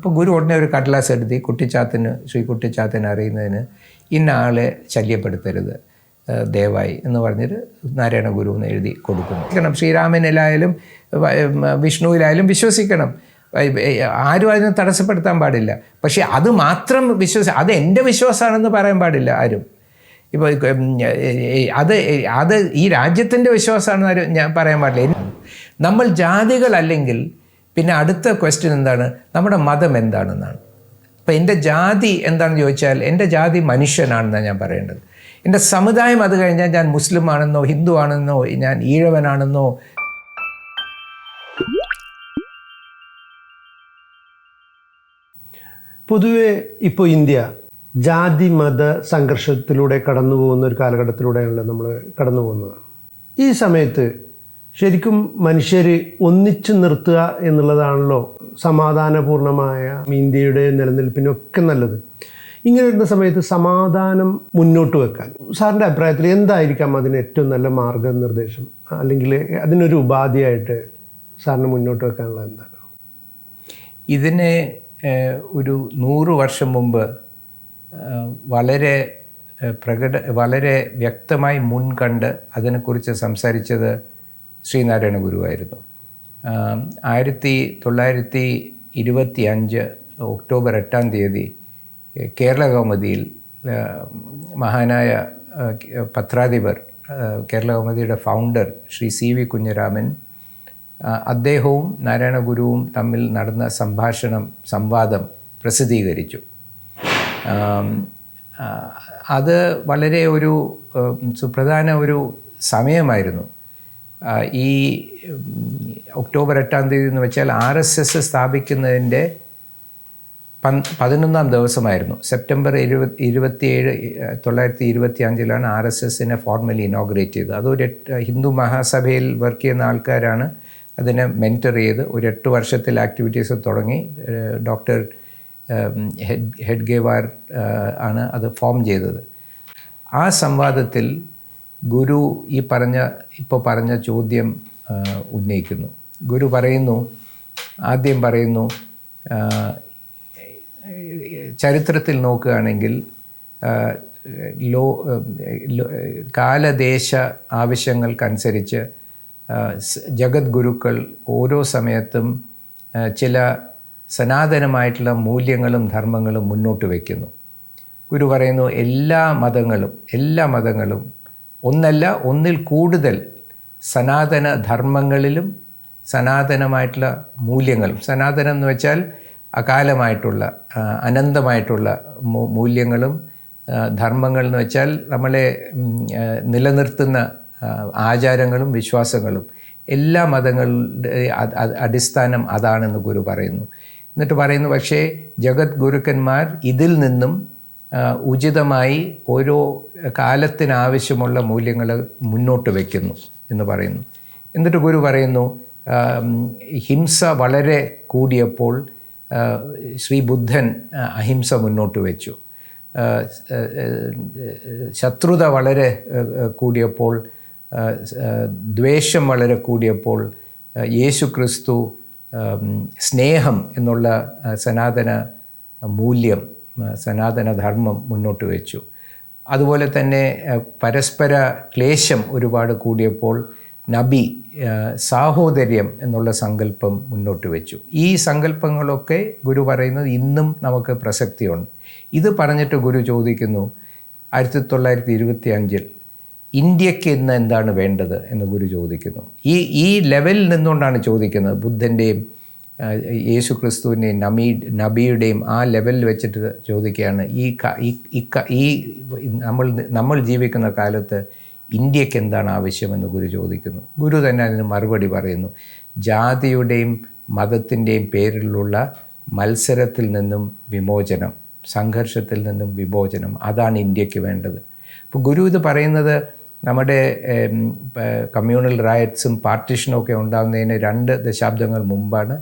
അപ്പോൾ ഗുരു ഉടനെ ഒരു കടലാസ് എടുത്ത് ഈ കുട്ടിച്ചാത്തിന് ശ്രീ കുട്ടിച്ചാത്തിന് അറിയുന്നതിന് ഇന്ന ആളെ ശല്യപ്പെടുത്തരുത് ദേവായി എന്ന് പറഞ്ഞിട്ട് നാരായണ ഗുരു എന്ന് എഴുതി കൊടുക്കുന്നു. കാരണം ശ്രീരാമനിലായാലും വിഷ്ണുവിലായാലും വിശ്വസിക്കണം. ആരും അതിനെ തടസ്സപ്പെടുത്താൻ പാടില്ല. പക്ഷേ അത് മാത്രം വിശ്വസി അത് എന്റെ വിശ്വാസമാണെന്ന് പറയാൻ പാടില്ല ആരും. ഇപ്പോൾ അത് അത് ഈ രാജ്യത്തിന്റെ വിശ്വാസമാണെന്ന് ആരും ഞാൻ പറയാൻ പാടില്ല. നമ്മൾ ജാതികളല്ലെങ്കിൽ പിന്നെ അടുത്ത ക്വസ്റ്റ്യൻ എന്താണ്? നമ്മുടെ മതം എന്താണെന്നാണ്. ഇപ്പം എന്റെ ജാതി എന്താണെന്ന് ചോദിച്ചാൽ എന്റെ ജാതി മനുഷ്യനാണെന്നാണ് ഞാൻ പറയേണ്ടത്. എന്റെ സമുദായം അത് കഴിഞ്ഞാൽ ഞാൻ മുസ്ലിം ആണെന്നോ ഹിന്ദു ആണെന്നോ ഞാൻ ഈഴവനാണെന്നോ. പൊതുവെ ഇപ്പോൾ ഇന്ത്യ ജാതി മത സംഘർഷത്തിലൂടെ കടന്നു പോകുന്ന ഒരു കാലഘട്ടത്തിലൂടെയാണല്ലോ നമ്മൾ കടന്നു പോകുന്നത് ഈ സമയത്ത് ശരിക്കും മനുഷ്യർ ഒന്നിച്ചു നിർത്തുക എന്നുള്ളതാണല്ലോ സമാധാനപൂർണമായ ഇന്ത്യയുടെ നിലനിൽപ്പിനൊക്കെ നല്ലത്. ഇങ്ങനെ വരുന്ന സമയത്ത് സമാധാനം മുന്നോട്ട് വെക്കാൻ. സാറിന്റെ അഭിപ്രായത്തിൽ എന്തായിരിക്കാം അതിന് ഏറ്റവും നല്ല മാർഗനിർദ്ദേശം? അല്ലെങ്കിൽ അതിനൊരു ഉപാധിയായിട്ട് സാറിന് മുന്നോട്ട് വെക്കാനുള്ള എന്താണ്? ഇതിനെ ഒരു നൂറ് വർഷം മുമ്പ് വളരെ പ്രകട വളരെ വ്യക്തമായി മുൻകണ്ട് അതിനെക്കുറിച്ച് സംസാരിച്ചത് ശ്രീനാരായണ ഗുരുവായിരുന്നു. ആയിരത്തി തൊള്ളായിരത്തി ഇരുപത്തി അഞ്ച് ഒക്ടോബർ എട്ടാം തീയതി കേരള കൗമുദിയിൽ മഹാനായ പത്രാധിപർ Kerala കൗമുദിയുടെ founder Shri C V Kunhiraman അദ്ദേഹവും നാരായണ ഗുരുവും തമ്മിൽ നടന്ന സംഭാഷണം സംവാദം പ്രസിദ്ധീകരിച്ചു. അത് വളരെ ഒരു സുപ്രധാന ഒരു സമയമായിരുന്നു. ഈ ഒക്ടോബർ എട്ടാം തീയതി എന്ന് വെച്ചാൽ ആർ എസ് എസ് സ്ഥാപിക്കുന്നതിന്റെ പതിനൊന്നാം ദിവസമായിരുന്നു. സെപ്റ്റംബർ ഇരുപത് ഇരുപത്തിയേഴ് തൊള്ളായിരത്തി ഇരുപത്തി അഞ്ചിലാണ് ആർ എസ് എസിനെ ഫോർമലി ഇനോഗ്രേറ്റ് ചെയ്തത്. അതൊരു എട്ട് ഹിന്ദു മഹാസഭയിൽ വർക്ക് ചെയ്യുന്ന ആൾക്കാരാണ് അതിനെ മെന്റർ ചെയ്ത് ഒരു എട്ട് വർഷത്തിൽ ആക്ടിവിറ്റീസ് തുടങ്ങി. ഡോക്ടർ ഹെഡ് ഹെഡ് ഗേവാർ ആണ് അത് ഫോം ചെയ്തത്. ആ സംവാദത്തിൽ ഗുരു ഈ പറഞ്ഞ ഇപ്പോൾ പറഞ്ഞ ചോദ്യം ഉന്നയിക്കുന്നു. ഗുരു പറയുന്നു ആദ്യം പറയുന്നു ചരിത്രത്തിൽ നോക്കുകയാണെങ്കിൽ ലോ കാലദേശ ആവശ്യങ്ങൾക്കനുസരിച്ച് ജഗദ്ഗുരുക്കൾ ഓരോ സമയത്തും ചില സനാതനമായിട്ടുള്ള മൂല്യങ്ങളും ധർമ്മങ്ങളും മുന്നോട്ട് വയ്ക്കുന്നു. ഗുരു പറയുന്നു എല്ലാ മതങ്ങളും എല്ലാ മതങ്ങളും ഒന്നല്ല ഒന്നിൽ കൂടുതൽ സനാതന ധർമ്മങ്ങളിലും സനാതനമായിട്ടുള്ള മൂല്യങ്ങളും. സനാതനം എന്ന് വെച്ചാൽ അകാലമായിട്ടുള്ള അനന്തമായിട്ടുള്ള മൂല്യങ്ങളും ധർമ്മങ്ങൾ എന്ന് വെച്ചാൽ നമ്മളെ നിലനിർത്തുന്ന ആചാരങ്ങളും വിശ്വാസങ്ങളും എല്ലാ മതങ്ങളുടെ അടിസ്ഥാനം അതാണെന്ന് ഗുരു പറയുന്നു. എന്നിട്ട് പറയുന്നു പക്ഷേ ജഗത് ഗുരുക്കന്മാർ ഇതിൽ നിന്നും ഉചിതമായി ഓരോ കാലത്തിനാവശ്യമുള്ള മൂല്യങ്ങൾ മുന്നോട്ട് വയ്ക്കുന്നു എന്ന് പറയുന്നു. എന്നിട്ട് ഗുരു പറയുന്നു ഹിംസ വളരെ കൂടിയപ്പോൾ ശ്രീ ബുദ്ധൻ അഹിംസ മുന്നോട്ട് വെച്ചു. ശത്രുത വളരെ കൂടിയപ്പോൾ ദ്വേഷം വളരെ കൂടിയപ്പോൾ യേശു ക്രിസ്തു സ്നേഹം എന്നുള്ള സനാതന മൂല്യം സനാതന ധർമ്മം മുന്നോട്ട് വെച്ചു. അതുപോലെ തന്നെ പരസ്പര ക്ലേശം ഒരുപാട് കൂടിയപ്പോൾ നബി സാഹോദര്യം എന്നുള്ള സങ്കല്പം മുന്നോട്ട് വെച്ചു. ഈ സങ്കല്പങ്ങളൊക്കെ ഗുരു പറയുന്നത് ഇന്നും നമുക്ക് പ്രസക്തിയുണ്ട്. ഇത് പറഞ്ഞിട്ട് ഗുരു ചോദിക്കുന്നു ആയിരത്തി തൊള്ളായിരത്തി ഇരുപത്തി അഞ്ചിൽ ഇന്ത്യയ്ക്ക് ഇന്ന് എന്താണ് വേണ്ടത് എന്ന് ഗുരു ചോദിക്കുന്നു. ഈ ഈ ലെവലിൽ നിന്നുകൊണ്ടാണ് ചോദിക്കുന്നത് ബുദ്ധന്റെയും യേശു ക്രിസ്തുവിന്റെയും നബി നബിയുടെയും ആ ലെവലിൽ വെച്ചിട്ട് ചോദിക്കുകയാണ് ഈ ഈ നമ്മൾ നമ്മൾ ജീവിക്കുന്ന കാലത്ത് ഇന്ത്യയ്ക്ക് എന്താണ് ആവശ്യമെന്ന് ഗുരു ചോദിക്കുന്നു. ഗുരു തന്നെ അതിന് മറുപടി പറയുന്നു ജാതിയുടെയും മതത്തിന്റെയും പേരിലുള്ള മത്സരത്തിൽ നിന്നും വിമോചനം സംഘർഷത്തിൽ നിന്നും വിമോചനം അതാണ് ഇന്ത്യയ്ക്ക് വേണ്ടത്. അപ്പോൾ ഗുരു ഇത് പറയുന്നത് നമ്മുടെ കമ്മ്യൂണൽ റൈറ്റ്സും പാർട്ടിഷനും ഒക്കെ ഉണ്ടാകുന്നതിന് രണ്ട് ദശാബ്ദങ്ങൾ മുമ്പാണ്.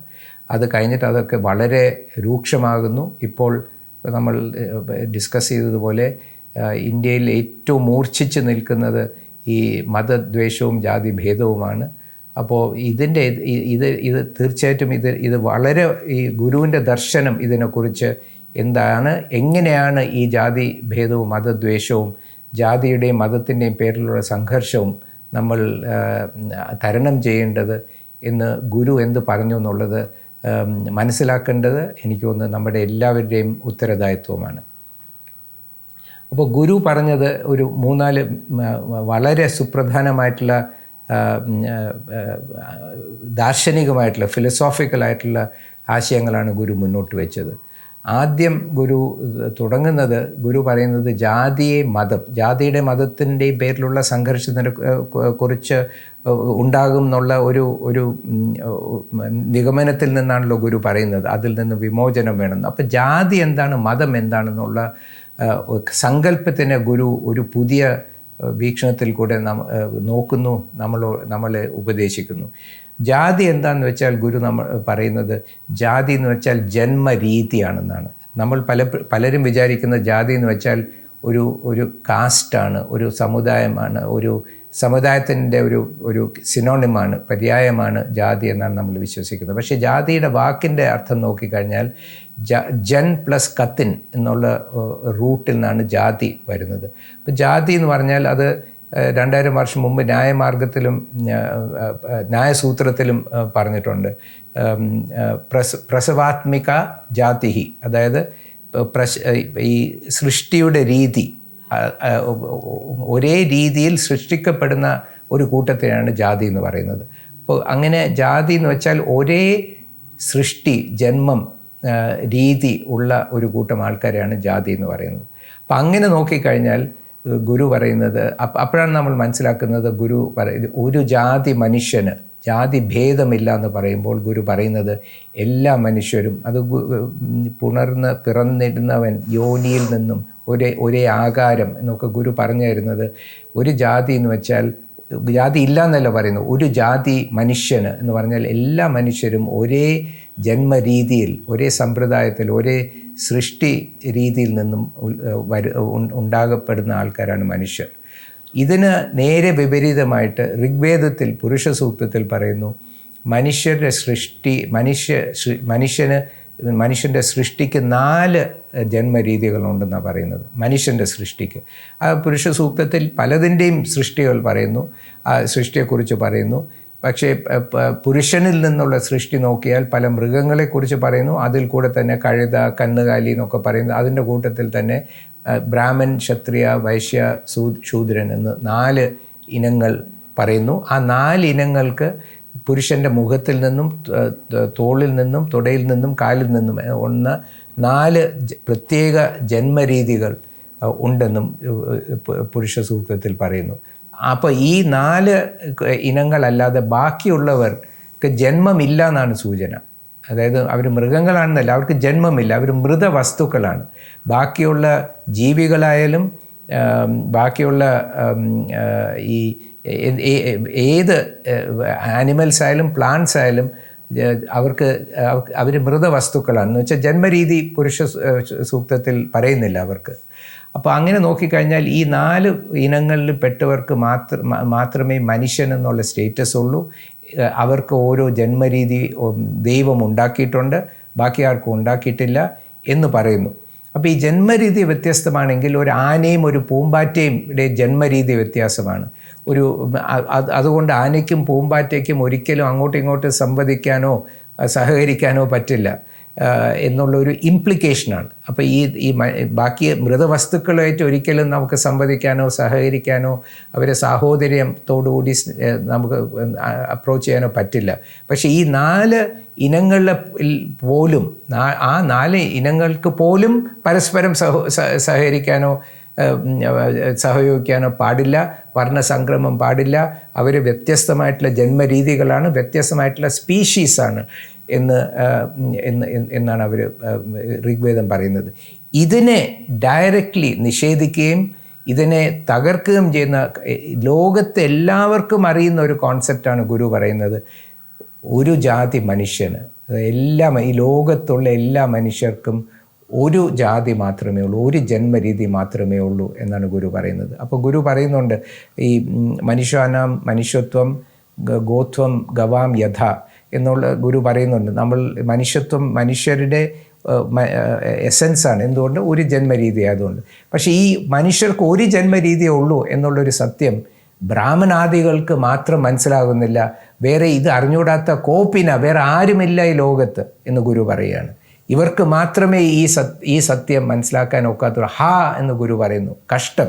അത് കഴിഞ്ഞിട്ട് അതൊക്കെ വളരെ രൂക്ഷമാകുന്നു. ഇപ്പോൾ നമ്മൾ ഡിസ്കസ് ചെയ്തതുപോലെ ഇന്ത്യയിൽ ഏറ്റവും മൂർച്ഛിച്ച് നിൽക്കുന്നത് ഈ മതദ്വേഷവും ജാതി ഭേദവുമാണ്. അപ്പോൾ ഇതിന്റെ ഇത് ഇത് തീർച്ചയായിട്ടും ഇത് ഇത് വളരെ ഈ ഗുരുവിന്റെ ദർശനം ഇതിനെക്കുറിച്ച് എന്താണ് എങ്ങനെയാണ് ഈ ജാതി ഭേദവും മതദ്വേഷവും ജാതിയുടെയും മതത്തിന്റെയും പേരിലുള്ള സംഘർഷവും നമ്മൾ തരണം ചെയ്യേണ്ടത് എന്ന് ഗുരു എന്ത് പറഞ്ഞു എന്നുള്ളത് മനസ്സിലാക്കേണ്ടത് എനിക്ക് തോന്നുന്നത് നമ്മുടെ എല്ലാവരുടെയും ഉത്തരദായിത്വമാണ് അപ്പോൾ ഗുരു പറഞ്ഞത് ഒരു മൂന്നാൽ വളരെ സുപ്രധാനമായിട്ടുള്ള ദാർശനികമായിട്ടുള്ള ഫിലോസോഫിക്കലായിട്ടുള്ള ആശയങ്ങളാണ് ഗുരു മുന്നോട്ട് വെച്ചത്. ആദ്യം ഗുരു തുടങ്ങുന്നത് ഗുരു പറയുന്നത് ജാതിയെ മതം. ജാതിയുടെ മതത്തിന്റെയും പേരിലുള്ള സംഘർഷത്തിനെ കുറിച്ച് ഉണ്ടാകും എന്നുള്ള ഒരു ഒരു നിഗമനത്തിൽ നിന്നാണല്ലോ ഗുരു പറയുന്നത്. അതിൽ നിന്ന് വിമോചനം വേണം. അപ്പം ജാതി എന്താണ് മതം എന്താണെന്നുള്ള സങ്കല്പത്തിന് ഗുരു ഒരു പുതിയ വീക്ഷണത്തിൽ കൂടെ നോക്കുന്നു നമ്മൾ നമ്മളെ ഉപദേശിക്കുന്നു. ജാതി എന്താണെന്ന് വെച്ചാൽ ഗുരു നമ്മൾ പറയുന്നത് ജാതി എന്ന് വെച്ചാൽ ജന്മരീതിയാണെന്നാണ്. നമ്മൾ പല പലരും വിചാരിക്കുന്ന ജാതി എന്ന് വെച്ചാൽ ഒരു ഒരു കാസ്റ്റാണ് ഒരു സമുദായമാണ് ഒരു സമുദായത്തിന്റെ ഒരു ഒരു സിനോണിമാണ് പര്യായമാണ് ജാതി എന്നാണ് നമ്മൾ വിശ്വസിക്കുന്നത്. പക്ഷേ ജാതിയുടെ വാക്കിന്റെ അർത്ഥം നോക്കിക്കഴിഞ്ഞാൽ ജ ജൻ പ്ലസ് കത്തിൻ എന്നുള്ള റൂട്ടിൽ നിന്നാണ് ജാതി വരുന്നത്. അപ്പോൾ ജാതി എന്ന് പറഞ്ഞാൽ അത് രണ്ടായിരം വർഷം മുമ്പ് ന്യായമാർഗത്തിലും ന്യായസൂത്രത്തിലും പറഞ്ഞിട്ടുണ്ട്. പ്രസ പ്രസവാത്മിക ജാതിഹി. അതായത് പ്രശ് ഈ സൃഷ്ടിയുടെ രീതി ഒരേ രീതിയിൽ സൃഷ്ടിക്കപ്പെടുന്ന ഒരു കൂട്ടത്തെയാണ് ജാതി എന്ന് പറയുന്നത്. അപ്പോൾ അങ്ങനെ ജാതി എന്ന് വെച്ചാൽ ഒരേ സൃഷ്ടി ജന്മം രീതി ഉള്ള ഒരു കൂട്ടം ആൾക്കാരെയാണ് ജാതി എന്ന് പറയുന്നത്. അപ്പം അങ്ങനെ നോക്കിക്കഴിഞ്ഞാൽ ഗുരു പറയുന്നത്. അപ്പോഴാണ് നമ്മൾ മനസ്സിലാക്കുന്നത് ഗുരു പറയുന്നത് ഒരു ജാതി മനുഷ്യന് ജാതി ഭേദമില്ല എന്ന് പറയുമ്പോൾ ഗുരു പറയുന്നത് എല്ലാ മനുഷ്യരും അത് പുണർന്ന് പിറന്നിരുന്നവൻ യോനിയിൽ നിന്നും ഒരേ ഒരേ ആകാരം എന്നൊക്കെ ഗുരു പറഞ്ഞു തരുന്നത്. ഒരു ജാതി എന്ന് വെച്ചാൽ ജാതി ഇല്ല എന്നല്ല പറയുന്നു ഒരു ജാതി മനുഷ്യന് എന്ന് പറഞ്ഞാൽ എല്ലാ മനുഷ്യരും ഒരേ ജന്മരീതിയിൽ ഒരേ സമ്പ്രദായത്തിൽ ഒരേ സൃഷ്ടി രീതിയിൽ നിന്നും വരു ഉണ്ടാകപ്പെടുന്ന ആൾക്കാരാണ് മനുഷ്യർ. ഇതിന് നേരെ വിപരീതമായിട്ട് ഋഗ്വേദത്തിൽ പുരുഷ സൂക്തത്തിൽ പറയുന്നു മനുഷ്യരുടെ സൃഷ്ടി മനുഷ്യ മനുഷ്യന് മനുഷ്യന്റെ സൃഷ്ടിക്ക് നാല് ജന്മരീതികളുണ്ടെന്നാണ് പറയുന്നത്. മനുഷ്യന്റെ സൃഷ്ടിക്ക്. ആ പുരുഷ സൂക്തത്തിൽ പലതിന്റെയും സൃഷ്ടികൾ പറയുന്നു. ആ സൃഷ്ടിയെക്കുറിച്ച് പറയുന്നു. പക്ഷേ പുരുഷനിൽ നിന്നുള്ള സൃഷ്ടി നോക്കിയാൽ പല മൃഗങ്ങളെക്കുറിച്ച് പറയുന്നു. അതിൽ കൂടെ തന്നെ കഴുത കന്നുകാലി എന്നൊക്കെ പറയുന്നു. അതിന്റെ കൂട്ടത്തിൽ തന്നെ ബ്രാഹ്മൻ ക്ഷത്രിയ വൈശ്യ സൂ ശൂദ്രൻ എന്ന് നാല് ഇനങ്ങൾ പറയുന്നു. ആ നാല് ഇനങ്ങൾക്ക് പുരുഷന്റെ മുഖത്തിൽ നിന്നും തോളിൽ നിന്നും തുടയിൽ നിന്നും കാലിൽ നിന്നും ഒന്ന് നാല് പ്രത്യേക ജന്മരീതികൾ ഉണ്ടെന്നും പുരുഷ സൂക്തത്തിൽ പറയുന്നു. അപ്പോൾ ഈ നാല് ഇനങ്ങളല്ലാതെ ബാക്കിയുള്ളവർക്ക് ജന്മമില്ല എന്നാണ് സൂചന. അതായത് അവർ മൃഗങ്ങളാണെന്നല്ല അവർക്ക് ജന്മമില്ല അവർ മൃതവസ്തുക്കളാണ്. ബാക്കിയുള്ള ജീവികളായാലും ബാക്കിയുള്ള ഈ ഏത് ആനിമൽസ് ആയാലും പ്ലാന്റ്സ് ആയാലും അവർക്ക് അവർ മൃതവസ്തുക്കളാണ്. എന്ന് വെച്ചാൽ ജന്മരീതി പുരുഷ സൂക്തത്തിൽ പറയുന്നില്ല അവർക്ക്. അപ്പോൾ അങ്ങനെ നോക്കിക്കഴിഞ്ഞാൽ ഈ നാല് ഇനങ്ങളിൽ പെട്ടവർക്ക് മാത്ര മാത്രമേ മനുഷ്യൻ എന്നുള്ള സ്റ്റേറ്റസ് ഉള്ളൂ. അവർക്ക് ഓരോ ജന്മരീതി ദൈവം ഉണ്ടാക്കിയിട്ടുണ്ട്. ബാക്കി ആർക്കും ഉണ്ടാക്കിയിട്ടില്ല എന്ന് പറയുന്നു. അപ്പോൾ ഈ ജന്മരീതി വ്യത്യസ്തമാണെങ്കിൽ ഒരു ആനയും ഒരു പൂമ്പാറ്റയും ജന്മരീതി വ്യത്യാസമാണ്. ഒരു അതുകൊണ്ട് ആനയ്ക്കും പൂമ്പാറ്റയ്ക്കും ഒരിക്കലും അങ്ങോട്ടും ഇങ്ങോട്ടും സംവദിക്കാനോ സഹകരിക്കാനോ പറ്റില്ല. എന്നുള്ളൊരു ഇംപ്ലിക്കേഷനാണ് അപ്പോൾ ഈ ഈ ബാക്കി മൃതവസ്തുക്കളുമായിട്ട് ഒരിക്കലും നമുക്ക് സംവദിക്കാനോ സഹകരിക്കാനോ അവരെ സാഹോദര്യത്തോടുകൂടി നമുക്ക് അപ്രോച്ച് ചെയ്യാനോ പറ്റില്ല. പക്ഷേ ഈ നാല് ഇനങ്ങളിലെ പോലും ആ നാല് ഇനങ്ങൾക്ക് പോലും പരസ്പരം സഹ സഹകരിക്കാനോ സഹയോഗിക്കാനോ പാടില്ല വർണസംക്രമം പാടില്ല. അവർ വ്യത്യസ്തമായിട്ടുള്ള ജന്മരീതികളാണ് വ്യത്യസ്തമായിട്ടുള്ള സ്പീഷീസാണ് എന്ന് എന്ന് എന്ന് എന്നാണ് അവർ ഋഗ്വേദം പറയുന്നത്. ഇതിനെ ഡയറക്റ്റ്ലി നിഷേധിക്കുകയും ഇതിനെ തകർക്കുകയും ചെയ്യുന്ന ലോകത്തെ എല്ലാവർക്കും അറിയുന്ന ഒരു കോൺസെപ്റ്റാണ് ഗുരു പറയുന്നത്. ഒരു ജാതി മനുഷ്യന് എല്ലാ ഈ ലോകത്തുള്ള എല്ലാ മനുഷ്യർക്കും ഒരു ജാതി മാത്രമേ ഉള്ളൂ ഒരു ജന്മരീതി മാത്രമേ ഉള്ളൂ എന്നാണ് ഗുരു പറയുന്നത്. അപ്പോൾ ഗുരു പറയുന്നുണ്ട് ഈ മനുഷ്യാനാം മനുഷ്യത്വം ഗോത്വം ഗവാം യഥ എന്നുള്ള ഗുരു പറയുന്നുണ്ട്. നമ്മൾ മനുഷ്യത്വം മനുഷ്യരുടെ എസൻസ് ആണ്. എന്തുകൊണ്ട്? ഒരു ജന്മരീതി ആയതുകൊണ്ട്. പക്ഷേ ഈ മനുഷ്യർക്ക് ഒരു ജന്മരീതിയേ ഉള്ളൂ എന്നുള്ളൊരു സത്യം ബ്രാഹ്മണാദികൾക്ക് മാത്രം മനസ്സിലാകുന്നില്ല. വേറെ ഇത് അറിഞ്ഞുകൂടാത്ത കോപ്പിന വേറെ ആരുമില്ല ഈ ലോകത്ത് എന്ന് ഗുരു പറയുകയാണ്. ഇവർക്ക് മാത്രമേ ഈ സത് ഈ സത്യം മനസ്സിലാക്കാൻ ഒക്കാത്തുള്ളൂ. ഹാ എന്ന് ഗുരു പറയുന്നു. കഷ്ടം.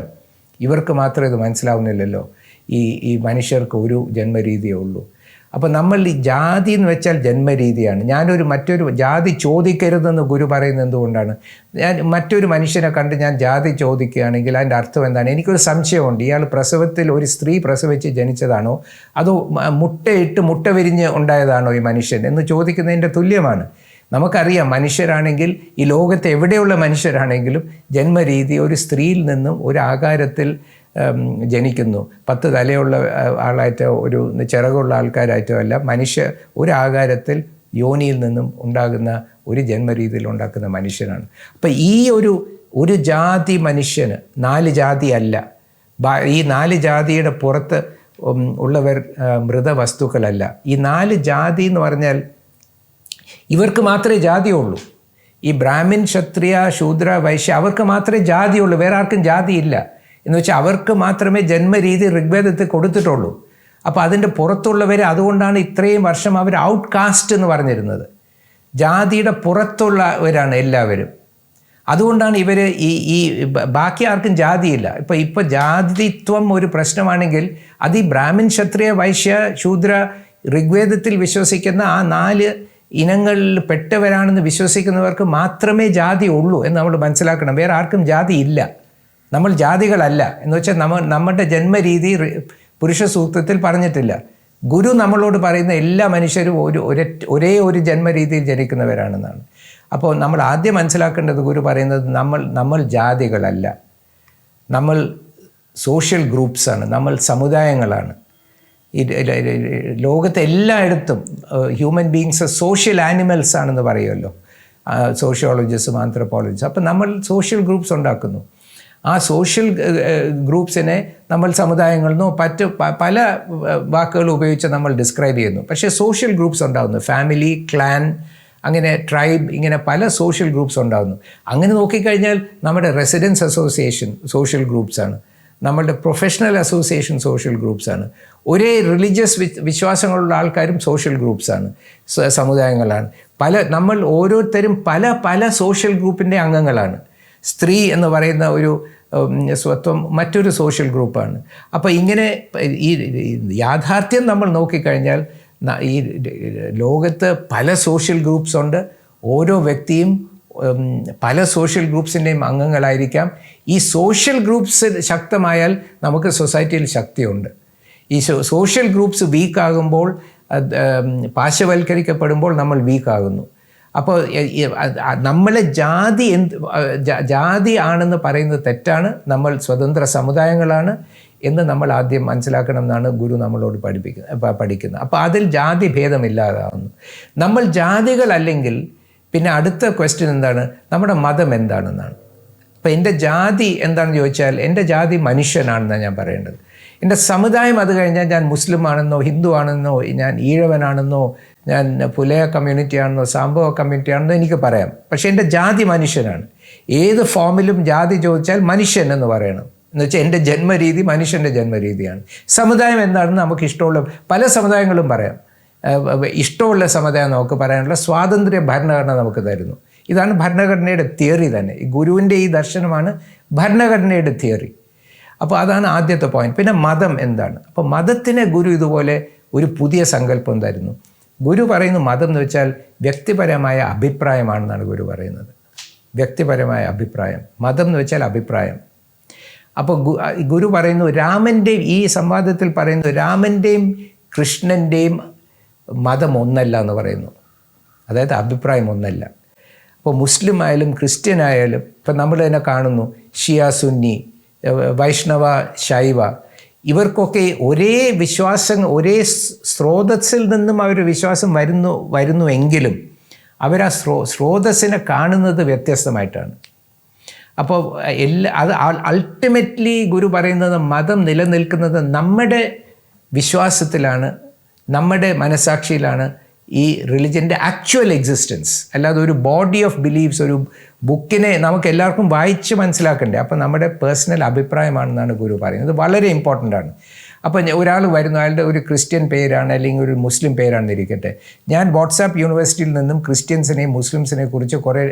ഇവർക്ക് മാത്രമേ ഇത് മനസ്സിലാവുന്നില്ലല്ലോ. ഈ ഈ മനുഷ്യർക്ക് ഒരു ജന്മരീതിയേ ഉള്ളൂ. അപ്പോൾ നമ്മൾ ഈ ജാതി എന്ന് വെച്ചാൽ ജന്മരീതിയാണ്. ഞാനൊരു മറ്റൊരു ജാതി ചോദിക്കരുതെന്ന് ഗുരു പറയുന്നത് എന്തുകൊണ്ടാണ്? ഞാൻ മറ്റൊരു മനുഷ്യനെ കണ്ട് ഞാൻ ജാതി ചോദിക്കുകയാണെങ്കിൽ അതിന്റെ അർത്ഥം എന്താണ്? എനിക്കൊരു സംശയമുണ്ട്. ഇയാൾ പ്രസവത്തിൽ ഒരു സ്ത്രീ പ്രസവിച്ച് ജനിച്ചതാണോ? അതോ മുട്ടയിട്ട് മുട്ട വിരിഞ്ഞ് ഉണ്ടായതാണോ ഈ മനുഷ്യൻ? എന്ന് ചോദിക്കുന്നതിന്റെ തുല്യമാണ്. നമുക്കറിയാം മനുഷ്യരാണെങ്കിൽ ഈ ലോകത്ത് എവിടെയുള്ള മനുഷ്യരാണെങ്കിലും ജന്മരീതി ഒരു സ്ത്രീയിൽ നിന്നും ഒരു ആകാരത്തിൽ ജനിക്കുന്നു. പത്ത് തലയുള്ള ആളായിട്ടോ ഒരു ചിറകുള്ള ആൾക്കാരായിട്ടോ അല്ല മനുഷ്യ ഒരു ആകാരത്തിൽ യോനിയിൽ നിന്നും ഉണ്ടാകുന്ന ഒരു ജന്മരീതിയിൽ ഉണ്ടാക്കുന്ന മനുഷ്യനാണ്. അപ്പം ഈ ഒരു ഒരു ജാതി മനുഷ്യന് നാല് ജാതി അല്ല ഈ നാല് ജാതിയുടെ പുറത്ത് ഉള്ളവർ മൃതവസ്തുക്കളല്ല. ഈ നാല് ജാതി എന്ന് പറഞ്ഞാൽ ഇവർക്ക് മാത്രമേ ജാതിയുള്ളൂ. ഈ ബ്രാഹ്മിൻ ക്ഷത്രിയ ശൂദ്ര വൈശ്യ അവർക്ക് മാത്രമേ ജാതിയുള്ളൂ. വേറെ ആർക്കും ജാതിയില്ല എന്ന് വെച്ചാൽ അവർക്ക് മാത്രമേ ജന്മരീതി ഋഗ്വേദത്തിൽ കൊടുത്തിട്ടുള്ളൂ. അപ്പോൾ അതിന്റെ പുറത്തുള്ളവർ അതുകൊണ്ടാണ് ഇത്രയും വർഷം അവർ ഔട്ട് കാസ്റ്റ് എന്ന് പറഞ്ഞിരുന്നത്. ജാതിയുടെ പുറത്തുള്ളവരാണ് എല്ലാവരും. അതുകൊണ്ടാണ് ഇവർ ഈ ഈ ബാക്കി ആർക്കും ജാതിയില്ല. ഇപ്പോൾ ഇപ്പോൾ ജാതിത്വം ഒരു പ്രശ്നമാണെങ്കിൽ അത് ഈ ബ്രാഹ്മിൻ ക്ഷത്രിയ വൈശ്യ ശൂദ്ര ഋഗ്വേദത്തിൽ വിശ്വസിക്കുന്ന ആ നാല് ഇനങ്ങളിൽ പെട്ടവരാണെന്ന് വിശ്വസിക്കുന്നവർക്ക് മാത്രമേ ജാതി ഉള്ളൂ എന്ന് നമ്മൾ മനസ്സിലാക്കണം. വേറെ ആർക്കും ജാതി ഇല്ല. നമ്മൾ ജാതികളല്ല എന്ന് വെച്ചാൽ നമ്മ നമ്മുടെ ജന്മരീതി പുരുഷ സൂക്തത്തിൽ പറഞ്ഞിട്ടില്ല. ഗുരു നമ്മളോട് പറയുന്ന എല്ലാ മനുഷ്യരും ഒരു ഒരേ ഒരു ജന്മരീതിയിൽ ജനിക്കുന്നവരാണെന്നാണ്. അപ്പോൾ നമ്മൾ ആദ്യം മനസ്സിലാക്കേണ്ടത് ഗുരു പറയുന്നത് നമ്മൾ നമ്മൾ ജാതികളല്ല. നമ്മൾ സോഷ്യൽ ഗ്രൂപ്പ്സാണ് നമ്മൾ സമുദായങ്ങളാണ്. ലോകത്തെ എല്ലായിടത്തും ഹ്യൂമൻ ബീങ്സ് സോഷ്യൽ ആനിമൽസ് ആണെന്ന് പറയുമല്ലോ. സോഷ്യോളജിസ്റ്റും ആന്ത്രപ്പോളജിസ്റ്റും അപ്പം നമ്മൾ സോഷ്യൽ ഗ്രൂപ്പ്സ് ഉണ്ടാക്കുന്നു. ആ സോഷ്യൽ ഗ്രൂപ്പ്സിനെ നമ്മൾ സമുദായങ്ങളിൽ മറ്റ് പ- പല വാക്കുകൾ ഉപയോഗിച്ച് നമ്മൾ ഡിസ്ക്രൈബ് ചെയ്യുന്നു. പക്ഷേ സോഷ്യൽ ഗ്രൂപ്പ്സ് ഉണ്ടാകുന്നു ഫാമിലി ക്ലാൻ അങ്ങനെ ട്രൈബ് ഇങ്ങനെ പല സോഷ്യൽ ഗ്രൂപ്പ്സ് ഉണ്ടാകുന്നു അങ്ങനെ നോക്കിക്കഴിഞ്ഞാൽ നമ്മുടെ റെസിഡൻസ് അസോസിയേഷൻ സോഷ്യൽ ഗ്രൂപ്പ്സാണ് നമ്മളുടെ പ്രൊഫഷണൽ അസോസിയേഷൻ സോഷ്യൽ ഗ്രൂപ്പ്സാണ് ഒരേ റിലീജിയസ് വിശ്വാസങ്ങളുള്ള ആൾക്കാരും സോഷ്യൽ ഗ്രൂപ്പ്സാണ് സമുദായങ്ങളാണ്. പല നമ്മൾ ഓരോരുത്തരും പല പല സോഷ്യൽ ഗ്രൂപ്പിന്റെ അംഗങ്ങളാണ്. സ്ത്രീ എന്ന് പറയുന്ന ഒരു സ്വത്വം മറ്റൊരു സോഷ്യൽ ഗ്രൂപ്പാണ് അപ്പോൾ ഇങ്ങനെ ഈ യാഥാർത്ഥ്യം നമ്മൾ നോക്കിക്കഴിഞ്ഞാൽ ഈ ലോകത്ത് പല സോഷ്യൽ ഗ്രൂപ്പ്സ് ഉണ്ട്. ഓരോ വ്യക്തിയും പല സോഷ്യൽ ഗ്രൂപ്പ്സിന്റെയും അംഗങ്ങളായിരിക്കാം. ഈ സോഷ്യൽ ഗ്രൂപ്പ്സ് ശക്തമായാൽ നമുക്ക് സൊസൈറ്റിയിൽ ശക്തിയുണ്ട്. ഈ സോഷ്യൽ ഗ്രൂപ്പ്സ് വീക്കാകുമ്പോൾ പാശവൽക്കരിക്കപ്പെടുമ്പോൾ നമ്മൾ വീക്കാകുന്നു അപ്പോൾ നമ്മളെ ജാതി എന്ത് ജാതി ആണെന്ന് പറയുന്നത് തെറ്റാണ്. നമ്മൾ സ്വതന്ത്ര സമുദായങ്ങളാണ് എന്ന് നമ്മൾ ആദ്യം മനസ്സിലാക്കണം എന്നാണ് ഗുരു നമ്മളോട് പഠിപ്പിക്കുന്നത് പഠിക്കുന്നത്. അപ്പോൾ അതിൽ ജാതി ഭേദമില്ലാതാവുന്നു. നമ്മൾ ജാതികളല്ലെങ്കിൽ പിന്നെ അടുത്ത ക്വസ്റ്റ്യൻ എന്താണ്? നമ്മുടെ മതം എന്താണെന്നാണ്. അപ്പോൾ എന്റെ ജാതി എന്താണെന്ന് ചോദിച്ചാൽ എന്റെ ജാതി മനുഷ്യനാണെന്നാണ് ഞാൻ പറയേണ്ടത്. എന്റെ സമുദായം അത് കഴിഞ്ഞാൽ ഞാൻ മുസ്ലിം ആണെന്നോ ഹിന്ദു ആണെന്നോ ഞാൻ ഈഴവനാണെന്നോ ഞാൻ പുലയ കമ്മ്യൂണിറ്റി ആണെന്നോ സാമ്പവ കമ്മ്യൂണിറ്റി ആണെന്നോ എനിക്ക് പറയാം. പക്ഷേ എന്റെ ജാതി മനുഷ്യനാണ്. ഏത് ഫോമിലും ജാതി ചോദിച്ചാൽ മനുഷ്യൻ എന്ന് പറയണം. എന്ന് വെച്ചാൽ എന്റെ ജന്മരീതി മനുഷ്യന്റെ ജന്മരീതിയാണ്. സമുദായം എന്താണെന്ന് നമുക്ക് ഇഷ്ടമുള്ള പല സമുദായങ്ങളും പറയാം. ഇഷ്ടമുള്ള സമുദായം നമുക്ക് പറയാനുള്ള സ്വാതന്ത്ര്യ ഭരണഘടന നമുക്ക് തരുന്നു. ഇതാണ് ഭരണഘടനയുടെ തിയറി തന്നെ. ഗുരുവിന്റെ ഈ ദർശനമാണ് ഭരണഘടനയുടെ തിയറി അപ്പോൾ അതാണ് ആദ്യത്തെ പോയിന്റ് പിന്നെ മതം എന്താണ്? അപ്പോൾ മതത്തിനെ ഗുരു ഇതുപോലെ ഒരു പുതിയ സങ്കല്പം തരുന്നു. ഗുരു പറയുന്നു മതം എന്ന് വെച്ചാൽ വ്യക്തിപരമായ അഭിപ്രായമാണെന്നാണ് ഗുരു പറയുന്നത്. വ്യക്തിപരമായ അഭിപ്രായം. മതം എന്ന് വെച്ചാൽ അഭിപ്രായം. അപ്പോൾ ഗുരു പറയുന്നു രാമന്റെയും ഈ സംവാദത്തിൽ പറയുന്നു രാമന്റെയും കൃഷ്ണന്റെയും മതം ഒന്നല്ല എന്ന് പറയുന്നു. അതായത് അഭിപ്രായം ഒന്നല്ല. അപ്പോൾ മുസ്ലിം ആയാലും ക്രിസ്ത്യൻ ആയാലും ഇപ്പം നമ്മൾ തന്നെ കാണുന്നു ഷിയ സുന്നി വൈഷ്ണവ ശൈവ ഇവർക്കൊക്കെ ഒരേ വിശ്വാസം ഒരേ സ്രോതസ്സിൽ നിന്നും അവർ വിശ്വാസം വരുന്നു വരുന്നുവെങ്കിലും അവർ ആ സ്രോ സ്രോതസ്സിനെ കാണുന്നത് വ്യത്യസ്തമായിട്ടാണ്. അപ്പോൾ എല്ലാ അത് അൾട്ടിമേറ്റ്ലി ഗുരു പറയുന്നത് മതം നിലനിൽക്കുന്നത് നമ്മുടെ വിശ്വാസത്തിലാണ് നമ്മുടെ മനസാക്ഷിയിലാണ് ഈ റിലിജന്റെ ആക്ച്വൽ എക്സിസ്റ്റൻസ് അല്ലാതെ ഒരു ബോഡി ഓഫ് ബിലീഫ്സ് ഒരു ബുക്കിനെ നമുക്ക് എല്ലാവർക്കും വായിച്ച് മനസ്സിലാക്കണ്ടേ? അപ്പോൾ നമ്മുടെ പേഴ്സണൽ അഭിപ്രായമാണെന്നാണ് ഗുരു പറയുന്നത്. വളരെ ഇമ്പോർട്ടന്റ് ആണ്. അപ്പോൾ ഒരാൾ വരുന്നു അയാളുടെ ഒരു ക്രിസ്ത്യൻ പേരാണ് അല്ലെങ്കിൽ ഒരു മുസ്ലിം പേരാണെന്നിരിക്കട്ടെ ഞാൻ വാട്സാപ്പ് യൂണിവേഴ്സിറ്റിയിൽ നിന്നും ക്രിസ്ത്യൻസിനെയും മുസ്ലിംസിനെ കുറിച്ച് കുറേ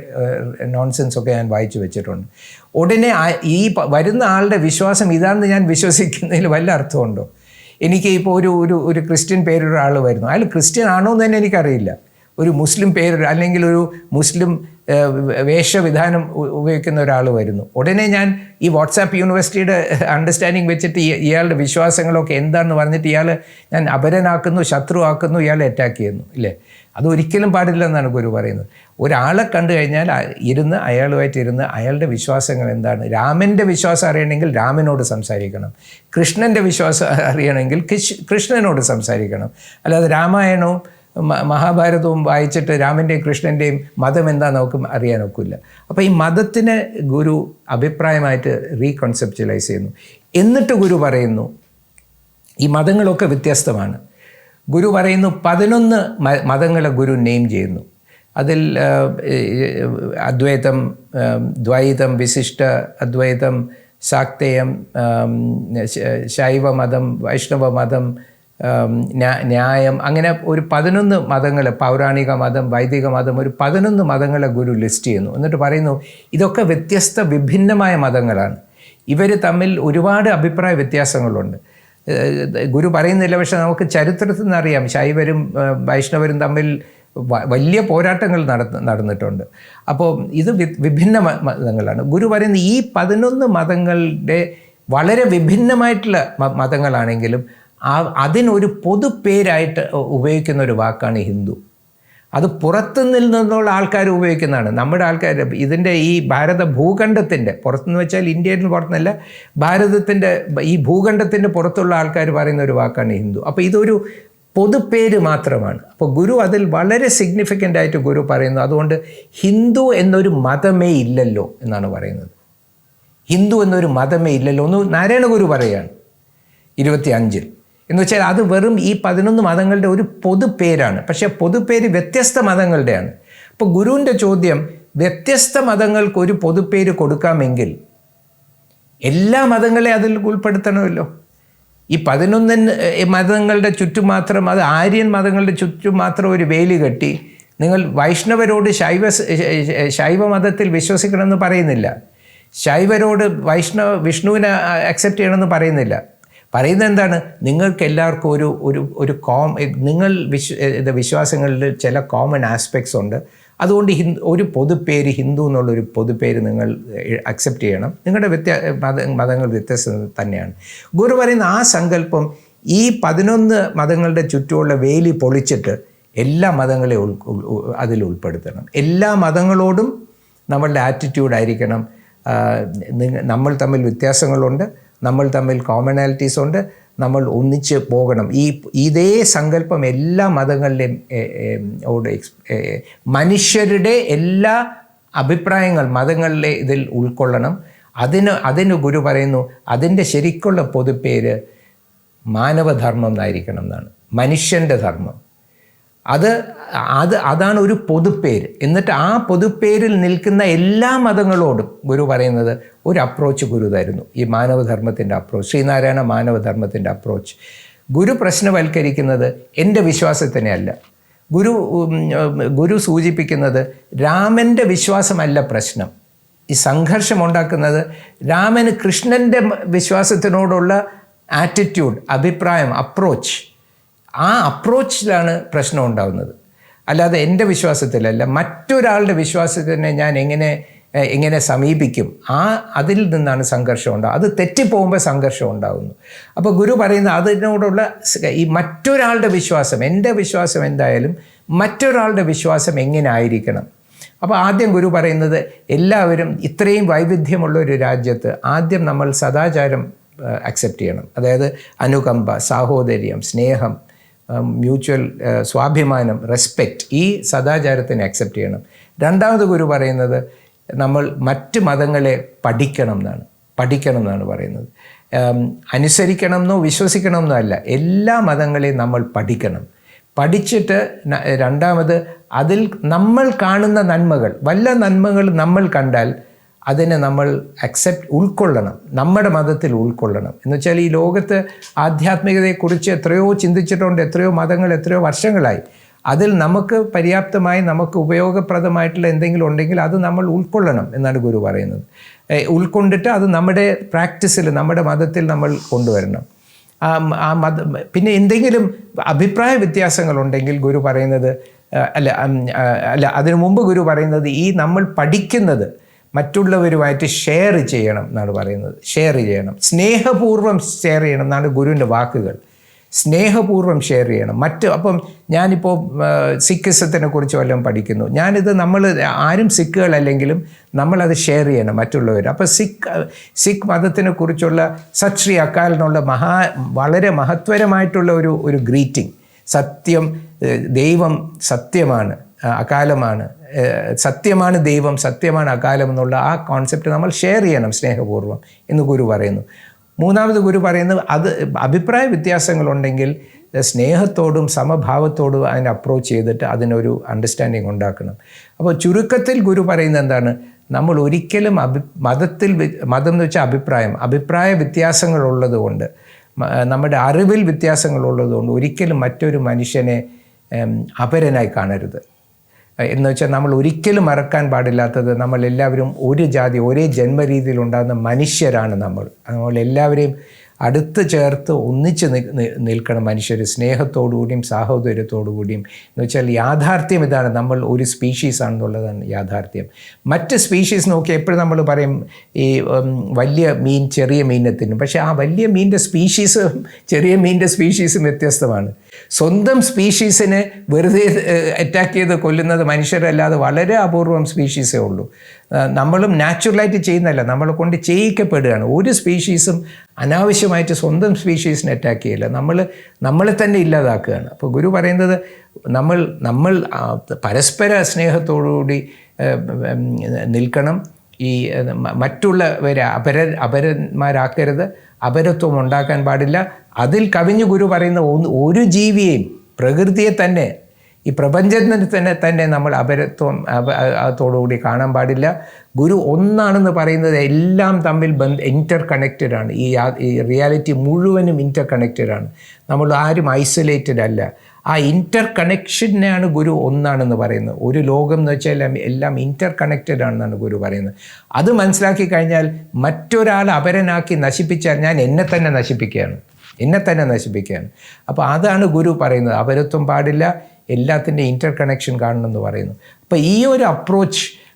നോൺസെൻസൊക്കെ ഞാൻ വായിച്ചു വെച്ചിട്ടുണ്ട്. ഉടനെ ഈ വരുന്ന ആളുടെ വിശ്വാസം ഇതാണെന്ന് ഞാൻ വിശ്വസിക്കുന്നതിൽ വല്ല അർത്ഥമുണ്ടോ? എനിക്ക് ഇപ്പോൾ ഒരു ഒരു ഒരു ക്രിസ്ത്യൻ പേരൊരാൾ വരുന്നു. അയാൾ ക്രിസ്ത്യൻ ആണോ എന്ന് തന്നെ എനിക്കറിയില്ല. ഒരു മുസ്ലിം പേര് അല്ലെങ്കിൽ ഒരു മുസ്ലിം വേഷവിധാനം ഉപയോഗിക്കുന്ന ഒരാൾ വരുന്നു. ഉടനെ ഞാൻ ഈ വാട്സാപ്പ് യൂണിവേഴ്സിറ്റിയുടെ അണ്ടർസ്റ്റാൻഡിങ് വെച്ചിട്ട് ഇയാളുടെ വിശ്വാസങ്ങളൊക്കെ എന്താണെന്ന് പറഞ്ഞിട്ട് ഇയാൾ ഞാൻ അപരനാക്കുന്നു ശത്രുവാക്കുന്നു ഇയാളെ അറ്റാക്ക് ചെയ്യുന്നു. ഇല്ലേ? അത് പാടില്ല പാടില്ലെന്നാണ് ഗുരു പറയുന്നത്. ഒരാളെ കണ്ടു കഴിഞ്ഞാൽ ഇരുന്ന് അയാളുമായിട്ട് ഇരുന്ന് അയാളുടെ വിശ്വാസങ്ങൾ എന്താണ്? രാമന്റെ വിശ്വാസം അറിയണമെങ്കിൽ രാമനോട് സംസാരിക്കണം. കൃഷ്ണന്റെ വിശ്വാസം അറിയണമെങ്കിൽ കൃഷ്ണനോട് സംസാരിക്കണം. അല്ലാതെ രാമായണവും മഹാഭാരതവും വായിച്ചിട്ട് രാമന്റെയും കൃഷ്ണന്റെയും മതം എന്താ നമുക്ക് അറിയാൻ ഒക്കില്ല. അപ്പോൾ ഈ മതത്തിന് ഗുരു അഭിപ്രായമായിട്ട് റീകൺസെപ്ച്വലൈസ് ചെയ്യുന്നു. എന്നിട്ട് ഗുരു പറയുന്നു ഈ മതങ്ങളൊക്കെ വ്യത്യസ്തമാണ്. ഗുരു പറയുന്നു പതിനൊന്ന് മതങ്ങളെ ഗുരു നെയിം ചെയ്യുന്നു. അതിൽ അദ്വൈതം ദ്വൈതം വിശിഷ്ട അദ്വൈതം മതം ശൈവമതം വൈഷ്ണവമതം ന്യായം അങ്ങനെ ഒരു പതിനൊന്ന് മതങ്ങൾ പൗരാണിക മതം വൈദിക മതം ഒരു പതിനൊന്ന് മതങ്ങളെ ഗുരു ലിസ്റ്റ് ചെയ്യുന്നു. എന്നിട്ട് പറയുന്നു ഇതൊക്കെ വ്യത്യസ്ത വിഭിന്നമായ മതങ്ങളാണ്. ഇവർ തമ്മിൽ ഒരുപാട് അഭിപ്രായ വ്യത്യാസങ്ങളുണ്ട്. ഗുരു പറയുന്നില്ല പക്ഷെ നമുക്ക് ചരിത്രത്തിൽ നിന്ന് അറിയാം. ശൈവരും വൈഷ്ണവരും തമ്മിൽ വലിയ പോരാട്ടങ്ങൾ നടന്ന് നടന്നിട്ടുണ്ട്. അപ്പോൾ ഇത് വിഭിന്ന മതങ്ങളാണ്. ഗുരു പറയുന്ന ഈ പതിനൊന്ന് മതങ്ങളുടെ വളരെ വിഭിന്നമായിട്ടുള്ള മതങ്ങളാണെങ്കിലും അതിനൊരു പൊതുപേരായിട്ട് ഉപയോഗിക്കുന്ന ഒരു വാക്കാണ് ഹിന്ദു. അത് പുറത്തു നിന്നുള്ള ആൾക്കാർ ഉപയോഗിക്കുന്നതാണ്. നമ്മുടെ ആൾക്കാർ ഇതിന്റെ ഈ ഭാരത ഭൂഖണ്ഡത്തിന്റെ പുറത്തുനിന്ന് വെച്ചാൽ ഇന്ത്യയിൽ നിന്ന് പുറത്തുനിന്നല്ല ഭാരതത്തിന്റെ ഈ ഭൂഖണ്ഡത്തിന്റെ പുറത്തുള്ള ആൾക്കാർ പറയുന്ന ഒരു വാക്കാണ് ഹിന്ദു. അപ്പോൾ ഇതൊരു പൊതുപ്പേര് മാത്രമാണ്. അപ്പോൾ ഗുരു അതിൽ വളരെ സിഗ്നിഫിക്കന്റ് ആയിട്ട് ഗുരു പറയുന്നു. അതുകൊണ്ട് ഹിന്ദു എന്നൊരു മതമേ ഇല്ലല്ലോ എന്നാണ് പറയുന്നത്. ഹിന്ദു എന്നൊരു മതമേ ഇല്ലല്ലോ എന്ന് നാരായണ ഗുരു പറയുകയാണ്. ഇരുപത്തി അഞ്ചിൽ എന്ന് വെച്ചാൽ അത് വെറും ഈ പതിനൊന്ന് മതങ്ങളുടെ ഒരു പൊതുപേരാണ്. പക്ഷേ പൊതുപേര് വ്യത്യസ്ത മതങ്ങളുടെയാണ്. അപ്പോൾ ഗുരുവിന്റെ ചോദ്യം വ്യത്യസ്ത മതങ്ങൾക്ക് ഒരു പൊതുപ്പേര് കൊടുക്കാമെങ്കിൽ എല്ലാ മതങ്ങളെ അതിൽ ഉൾപ്പെടുത്തണമല്ലോ. ഈ പതിനൊന്നിന് മതങ്ങളുടെ ചുറ്റും മാത്രം അത് ആര്യൻ മതങ്ങളുടെ ചുറ്റും മാത്രം ഒരു വേലി കെട്ടി നിങ്ങൾ വൈഷ്ണവരോട് ശൈവ ശൈവ മതത്തിൽ വിശ്വസിക്കണമെന്ന് പറയുന്നില്ല. ശൈവരോട് വൈഷ്ണവ വിഷ്ണുവിനെ അക്സെപ്റ്റ് ചെയ്യണമെന്ന് പറയുന്നില്ല. പറയുന്നത് എന്താണ് നിങ്ങൾക്ക് എല്ലാവർക്കും ഒരു ഒരു ഒരു കോം നിങ്ങൾ വിശ്വ വിശ്വാസങ്ങളിൽ ചില കോമൺ ആസ്പെക്ട്സ് ഉണ്ട്. അതുകൊണ്ട് ഹിന്ദു ഒരു പൊതുപ്പേര് ഹിന്ദു എന്നുള്ളൊരു പൊതുപ്പേര് നിങ്ങൾ അക്സെപ്റ്റ് ചെയ്യണം. നിങ്ങളുടെ വ്യത്യാ മത മതങ്ങൾ വ്യത്യസ്ത തന്നെയാണ്. ഗുരു പറയുന്ന ആ സങ്കല്പം ഈ പതിനൊന്ന് മതങ്ങളുടെ ചുറ്റുമുള്ള വേലി പൊളിച്ചിട്ട് എല്ലാ മതങ്ങളെ അതിൽ ഉൾപ്പെടുത്തണം. എല്ലാ മതങ്ങളോടും നമ്മളുടെ ആറ്റിറ്റ്യൂഡായിരിക്കണം നമ്മൾ തമ്മിൽ വ്യത്യാസങ്ങളുണ്ട്. നമ്മൾ തമ്മിൽ കോമണാലിറ്റീസ് ഉണ്ട്. നമ്മൾ ഒന്നിച്ച് പോകണം. ഈ ഇതേ സങ്കല്പം എല്ലാ മതങ്ങളിലെയും മനുഷ്യരുടെ എല്ലാ അഭിപ്രായങ്ങൾ മതങ്ങളിലെ ഇതിൽ ഉൾക്കൊള്ളണം. അതിന് അതിന് ഗുരു പറയുന്നു അതിന്റെ ശരിക്കുള്ള പൊതുപ്പേര് മാനവധർമ്മം എന്നായിരിക്കണം എന്നാണ്. മനുഷ്യന്റെ ധർമ്മം. അത് അത് അതാണ് ഒരു പൊതുപ്പേര്. എന്നിട്ട് ആ പൊതുപ്പേരിൽ നിൽക്കുന്ന എല്ലാ മതങ്ങളോടും ഗുരു പറയുന്നത് ഒരു അപ്രോച്ച് ഗുരു തരുന്നു ഈ മാനവധർമ്മത്തിന്റെ അപ്രോച്ച് ശ്രീനാരായണ മാനവധർമ്മത്തിന്റെ അപ്രോച്ച് ഗുരു പ്രശ്നവൽക്കരിക്കുന്നത് എന്റെ വിശ്വാസത്തിനെ അല്ല ഗുരു ഗുരു സൂചിപ്പിക്കുന്നത് രാമന്റെ വിശ്വാസമല്ല പ്രശ്നം. ഈ സംഘർഷം ഉണ്ടാക്കുന്നത് രാമന് കൃഷ്ണന്റെ വിശ്വാസത്തിനോടുള്ള ആറ്റിറ്റ്യൂഡ് അഭിപ്രായം അപ്രോച്ച് ആ അപ്രോച്ചിലാണ് പ്രശ്നം ഉണ്ടാകുന്നത് അല്ലാതെ എന്റെ വിശ്വാസത്തിലല്ല മറ്റൊരാളുടെ വിശ്വാസത്തിനെ ഞാൻ എങ്ങനെ എങ്ങനെ സമീപിക്കും ആ അതിൽ നിന്നാണ് സംഘർഷം ഉണ്ടാകുക അത് തെറ്റിപ്പോകുമ്പോൾ സംഘർഷം ഉണ്ടാകുന്നു അപ്പോൾ ഗുരു പറയുന്ന അതിനോടുള്ള ഈ മറ്റൊരാളുടെ വിശ്വാസം എന്റെ വിശ്വാസം എന്തായാലും മറ്റൊരാളുടെ വിശ്വാസം എങ്ങനെ ആയിരിക്കണം? അപ്പോൾ ആദ്യം ഗുരു പറയുന്നത് എല്ലാവരും ഇത്രയും വൈവിധ്യമുള്ള ഒരു രാജ്യത്ത് ആദ്യം നമ്മൾ സദാചാരം അക്സെപ്റ്റ് ചെയ്യണം. അതായത് അനുകമ്പ സാഹോദര്യം സ്നേഹം മ്യൂച്വൽ സ്വാഭിമാനം റെസ്പെക്റ്റ് ഈ സദാചാരത്തിനെ അക്സെപ്റ്റ് ചെയ്യണം. രണ്ടാമത് ഗുരു പറയുന്നത് നമ്മൾ മറ്റ് മതങ്ങളെ പഠിക്കണം എന്നാണ്. പഠിക്കണം എന്നാണ് പറയുന്നത്. അനുസരിക്കണം എന്നോ വിശ്വസിക്കണം എന്നോ അല്ല എല്ലാ മതങ്ങളെയും നമ്മൾ പഠിക്കണം. പഠിച്ചിട്ട് രണ്ടാമത് അതിൽ നമ്മൾ കാണുന്ന നന്മകൾ വല്ല നന്മകൾ നമ്മൾ കണ്ടാൽ അതിനെ നമ്മൾ അക്സെപ്റ്റ് ഉൾക്കൊള്ളണം. നമ്മുടെ മതത്തിൽ ഉൾക്കൊള്ളണം. എന്ന് വെച്ചാൽ ഈ ലോകത്ത് ആധ്യാത്മികതയെക്കുറിച്ച് എത്രയോ ചിന്തിച്ചിട്ടുണ്ട് എത്രയോ മതങ്ങൾ എത്രയോ വർഷങ്ങളായി. അതിൽ നമുക്ക് പര്യാപ്തമായി നമുക്ക് ഉപയോഗപ്രദമായിട്ടുള്ള എന്തെങ്കിലും ഉണ്ടെങ്കിൽ അത് നമ്മൾ ഉൾക്കൊള്ളണം എന്നാണ് ഗുരു പറയുന്നത്. ഉൾക്കൊണ്ടിട്ട് അത് നമ്മുടെ പ്രാക്ടീസിൽ നമ്മുടെ മതത്തിൽ നമ്മൾ കൊണ്ടുവരണം. ആ മത പിന്നെ എന്തെങ്കിലും അഭിപ്രായ വ്യത്യാസങ്ങളുണ്ടെങ്കിൽ ഗുരു പറയുന്നത് അല്ല അല്ല അതിനു മുമ്പ് ഗുരു പറയുന്നത് ഈ നമ്മൾ പഠിക്കുന്നത് മറ്റുള്ളവരുമായിട്ട് ഷെയർ ചെയ്യണം എന്നാണ് പറയുന്നത്. ഷെയർ ചെയ്യണം. സ്നേഹപൂർവം ഷെയർ ചെയ്യണം എന്നാണ് ഗുരുവിന്റെ വാക്കുകൾ. സ്നേഹപൂർവം ഷെയർ ചെയ്യണം. മറ്റ് അപ്പം ഞാനിപ്പോൾ സിഖിസത്തിനെ കുറിച്ച് വല്ലതും പഠിക്കുന്നു. ഞാനിത് നമ്മൾ ആരും സിഖുകളല്ലെങ്കിലും നമ്മളത് ഷെയർ ചെയ്യണം മറ്റുള്ളവർ അപ്പോൾ സിഖ് സിഖ് മതത്തിനെ കുറിച്ചുള്ള സത് അക്കാൽ എന്നുള്ള മഹാ വളരെ മഹത്വരമായിട്ടുള്ള ഒരു ഒരു ഗ്രീറ്റിംഗ് സത്യം ദൈവം സത്യമാണ്. അകാലമാണ്. സത്യമാണ് ദൈവം സത്യമാണ് അകാലം എന്നുള്ള ആ കോൺസെപ്റ്റ് നമ്മൾ ഷെയർ ചെയ്യണം സ്നേഹപൂർവം എന്ന് ഗുരു പറയുന്നു. മൂന്നാമത് ഗുരു പറയുന്നത് അത് അഭിപ്രായ വ്യത്യാസങ്ങളുണ്ടെങ്കിൽ സ്നേഹത്തോടും സമഭാവത്തോടും അതിനെ അപ്രോച്ച് ചെയ്തിട്ട് അതിനൊരു അണ്ടർസ്റ്റാൻഡിങ് ഉണ്ടാക്കണം. അപ്പോൾ ചുരുക്കത്തിൽ ഗുരു പറയുന്നത് എന്താണ്? നമ്മൾ ഒരിക്കലും അഭി മതത്തിൽ മതം എന്ന് വെച്ചാൽ അഭിപ്രായം അഭിപ്രായ വ്യത്യാസങ്ങളുള്ളത് കൊണ്ട് നമ്മുടെ അറിവിൽ വ്യത്യാസങ്ങളുള്ളത് കൊണ്ട് ഒരിക്കലും മറ്റൊരു മനുഷ്യനെ അപരനായി കാണരുത്. എന്ന് വെച്ചാൽ നമ്മൾ ഒരിക്കലും മറക്കാൻ പാടില്ലാത്തത് നമ്മൾ എല്ലാവരും ഒരു ജാതി ഒരേ ജന്മരീതിയിൽ ഉണ്ടാകുന്ന മനുഷ്യരാണ് നമ്മൾ. നമ്മൾ എല്ലാവരെയും അടുത്ത് ചേർത്ത് ഒന്നിച്ച് നിൽക്കണം മനുഷ്യർ സ്നേഹത്തോടുകൂടിയും സാഹോദര്യത്തോടുകൂടിയും. എന്ന് വെച്ചാൽ യാഥാർത്ഥ്യം ഇതാണ്. നമ്മൾ ഒരു സ്പീഷീസ് ആണെന്നുള്ളതാണ് യാഥാർത്ഥ്യം. മറ്റ് സ്പീഷീസ് നോക്കി എപ്പോഴും നമ്മൾ പറയും ഈ വലിയ മീൻ ചെറിയ മീനെ തിന്നും. പക്ഷേ ആ വലിയ മീനിന്റെ സ്പീഷീസും ചെറിയ മീനിന്റെ സ്പീഷീസും വ്യത്യസ്തമാണ്. സ്വന്തം സ്പീഷീസിനെ വെറുതെ അറ്റാക്ക് ചെയ്ത് കൊല്ലുന്നത് മനുഷ്യരല്ലാതെ വളരെ അപൂർവം സ്പീഷീസേ ഉള്ളൂ. നമ്മളും നാച്ചുറലായിട്ട് ചെയ്യുന്നതല്ല. നമ്മളെ കൊണ്ട് ചെയ്യിക്കപ്പെടുകയാണ്. ഒരു സ്പീഷീസും അനാവശ്യമായിട്ട് സ്വന്തം സ്പീഷീസിനെ അറ്റാക്ക് ചെയ്യില്ല. നമ്മൾ നമ്മളെ തന്നെ ഇല്ലാതാക്കുകയാണ്. അപ്പോൾ ഗുരു പറയുന്നത് നമ്മൾ നമ്മൾ പരസ്പര സ്നേഹത്തോടുകൂടി കൂടി നിൽക്കണം. ഈ മറ്റുള്ളവരെ അപര അപരന്മാരാക്കരുത്. അപരത്വം ഉണ്ടാക്കാൻ പാടില്ല. അതിൽ കവിഞ്ഞു ഗുരു പറയുന്ന ഒരു ജീവിയെയും പ്രകൃതിയെ തന്നെ ഈ പ്രപഞ്ചത്തിന് തന്നെ തന്നെ നമ്മൾ അപരത്വം അപ- അതോടുകൂടി കാണാൻ പാടില്ല. ഗുരു ഒന്നാണെന്ന് പറയുന്നത് എല്ലാം തമ്മിൽ ബന്ധ ഇന്റർ കണക്റ്റഡ് ആണ്. ഈ റിയാലിറ്റി മുഴുവനും ഇന്റർ കണക്റ്റഡ് ആണ്. നമ്മൾ ആരും ഐസൊലേറ്റഡ് അല്ല. ആ ഇന്റർ കണക്ഷനെയാണ് ഗുരു ഒന്നാണെന്ന് പറയുന്നത്. ഒരു ലോകം എന്ന് വെച്ചാൽ എല്ലാം ഇന്റർ കണക്റ്റഡ് ആണെന്നാണ് ഗുരു പറയുന്നത്. അത് മനസ്സിലാക്കി കഴിഞ്ഞാൽ മറ്റൊരാൾ അപരനാക്കി നശിപ്പിച്ചാൽ ഞാൻ എന്നെ തന്നെ നശിപ്പിക്കുകയാണ്. എന്നെ തന്നെ നശിപ്പിക്കുകയാണ്. അപ്പോൾ അതാണ് ഗുരു പറയുന്നത്. അപരത്വം പാടില്ല എല്ലാത്തിന്റെ ഇന്റർ കണക്ഷൻ കാണണമെന്ന് പറയുന്നു. അപ്പോൾ ഈ ഒരു അപ്രോച്ച്